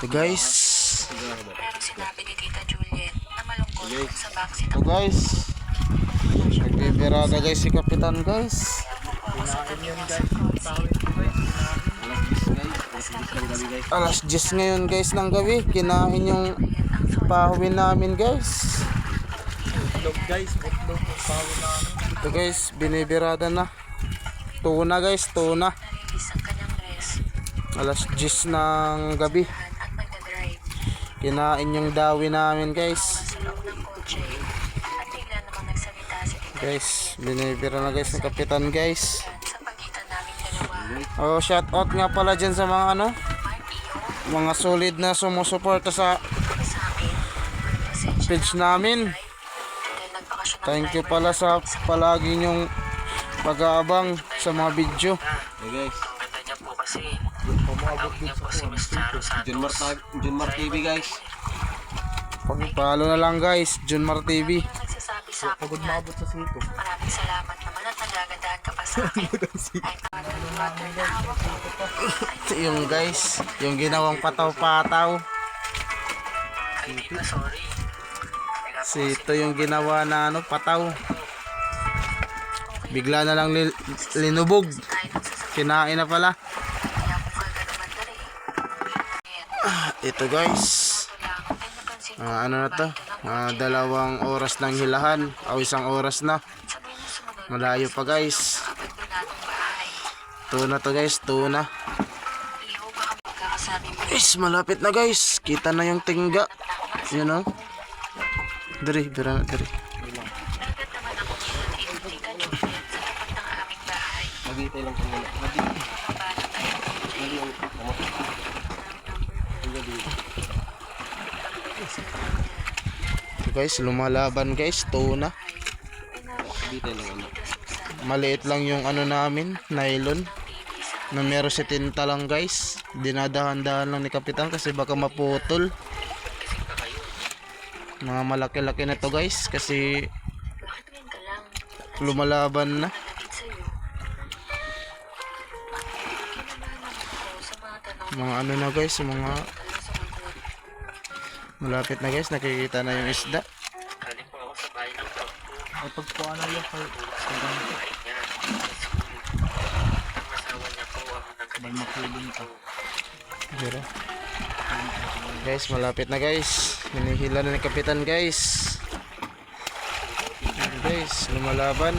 Ito guys. Pero sinabi ni Tita Juliet na malungkot kung sa vaccine Ito guys. Nagbibirada guys si Kapitan guys. Alas 10 ngayon guys ng gabi. Kinain yung pahawin namin guys. Ito guys, binibirada na. Tuna guys, tuna. Alas 10 ng gabi. Kinain yung dawi namin guys. Guys, binibira na guys ng Kapitan guys. Oh, shout out nga pala dyan sa mga ano, mga solid na sumusuporta sa page namin. Thank you pala sa palagi nyong pag-aabang sa mga video. Hey guys, ganda po kasi pumabot din sa. Junmar, Junmar TV guys. Pag-follow na lang guys, Junmar TV. nagsasabi sa akin yan. sa sito. Maraming salamat naman at nagagandahan ka pa sa akin. Ay, parang water na hawak ko. Ito yung guys, yung ginawang pataw-pataw. Ay, Tita, sorry. Si ito yung ginawa na ano, pataw. Bigla na lang li- linubog. Kinain na pala. Ito guys. Ah, ano na to? Ah, dalawang oras ng hilahan. O isang oras na. Malayo pa guys. Tuna to guys, tuna. Guys, malapit na guys. Kita na yung tingga. Yun o. Dari, bira na, bahay. Magitay lang kami. Paano tayo Ito guys, lumalaban guys, lang ano. Maliit lang yung ano namin, nylon. Na meron si tinta lang guys. Dinadahan-dahan lang ni Kapitan kasi baka maputol. Mga malaki-laki na to guys kasi lumalaban na. Mga ano na guys, mga na. Malapit na guys, nakikita na yung isda. Galing po ako sa bahay ng vlog po. Ay pagpuan na yung kay Sa bahay niya. Ang asawa niya po ang nagkalimutan po. Bira. Guys, malapit na guys. Hinihila na ni Kapitan guys. Ayan, guys, lumalaban.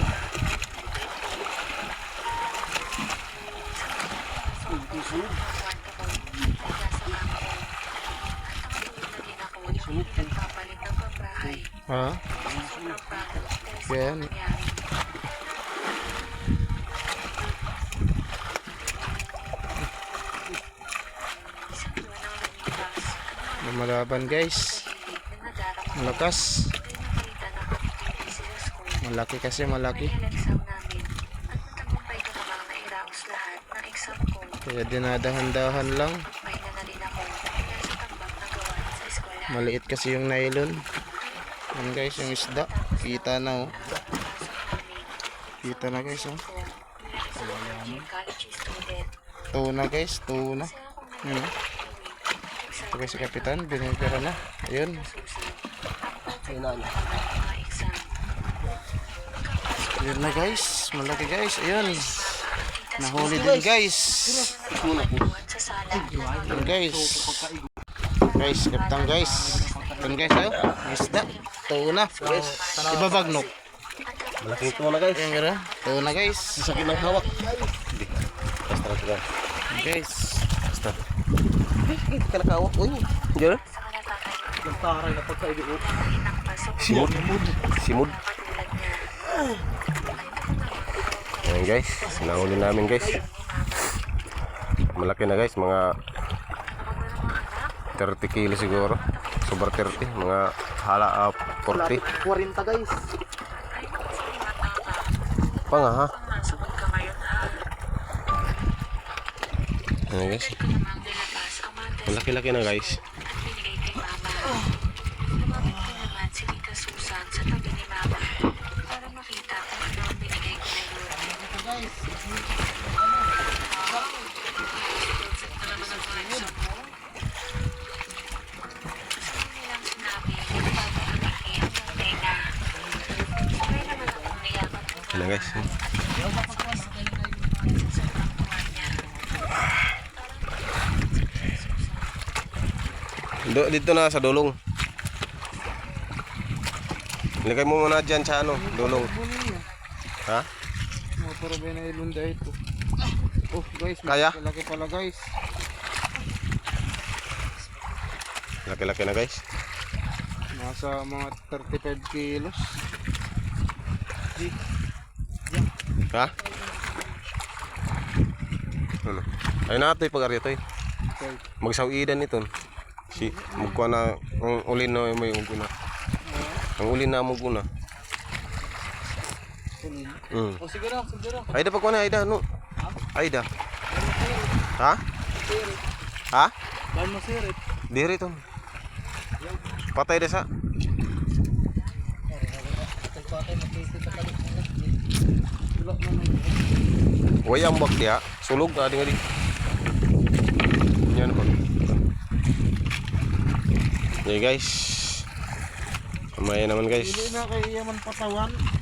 Nagpapalit ng pambahay. Ha? Yan. Ang. Lumalaban guys. Malakas. Kaya. Malaki kasi malaki. May exam namin. At tagumpay ko namang nairaos lahat ng exam ko. Kaya dinadahan-dahan lang. May na na rin ako dahil sa tambak na gawa sa eskwelahan. Maliit kasi yung nylon. Yan guys, yung isda. Kita na oh. Kita na guys oh. Tuna guys, tuna. Kung Hmm. Ito guys si Kapitan, binibira na. Ayun. Ayun na guys. Malaki guys. Ayun. Nahuli din guys. Ayun guys. Guys, Kapitan guys. Ayun guys oh. May Isda. Tuna. Guys. Ibabagnok. Malaking tuwa na guys. Ayun gara. Tuna guys. Sakit ng hawak. Basta na sila. Guys. Basta. Ka nakahawak. Uy. Kanatatay ko. Nagtaray na pagkaibi ko. Inang pasok. Simod. Simod. Ayan guys. Nahuli namin guys. Malaki na guys. Mga 30 kilo siguro. Sobrang 30. Mga hala ah, 40. 40 guys. Pa nga ha. Ayan guys. Malaki-laki na guys. guys. Do, dito na sa dulong. Ilagay mo muna dyan sa ano, dulong. Ha? Mapuro ba na ilunda ito? Oh guys, Kaya? laki pala guys. Laki-laki na guys. Nasa mga 35 kilos. Gee. Ha? Ano? Ay na ito pag arito Magsawidan ito. Si mugkuha na ang ulin na may uguna. Ang ulin na mo guna. Mm. O siguro, siguro. Ayda pagkuha na ayda no. Ha? Ayda. Ha? Ha? Ban mo sirit. Diri to. Patay na sa. Patay, patay, patay, Wayang bakya, sulog na ding Yan po. Okay guys. Kamaya naman guys. Dili na kay yaman patawan.